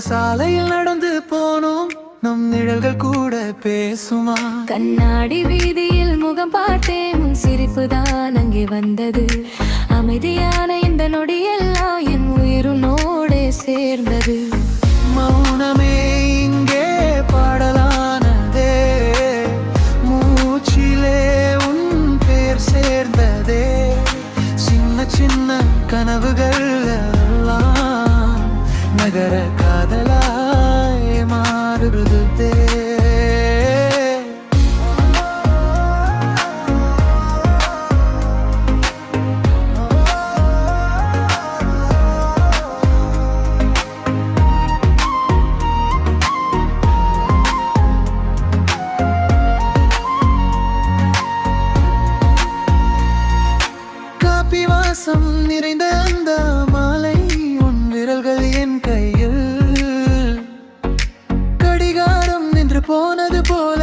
சாலையில் நடந்து போனோம். நம் நிழல்கள் கூட பேசுமா? கண்ணாடி வீதியில் முகம் பார்த்தேன். உன் சிரிப்பு தான் அங்கே வந்தது. அமைதியான இந்த நொடியெல்லாம் என் உயிருனோடே சேர்ந்தது. மௌனமே இங்கே பாடலானதே. மூச்சிலே உன் பேர் சேர்ந்ததே. சின்ன சின்ன கனவுகள் காப்பி நிறைந்த அந்த மாலை உன் விரல்கள் என் கையில். கடிகாரம் நின்று போனது போல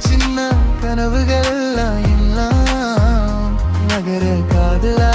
சின்ன கனவுகள் எல்லாம் நகர காதலா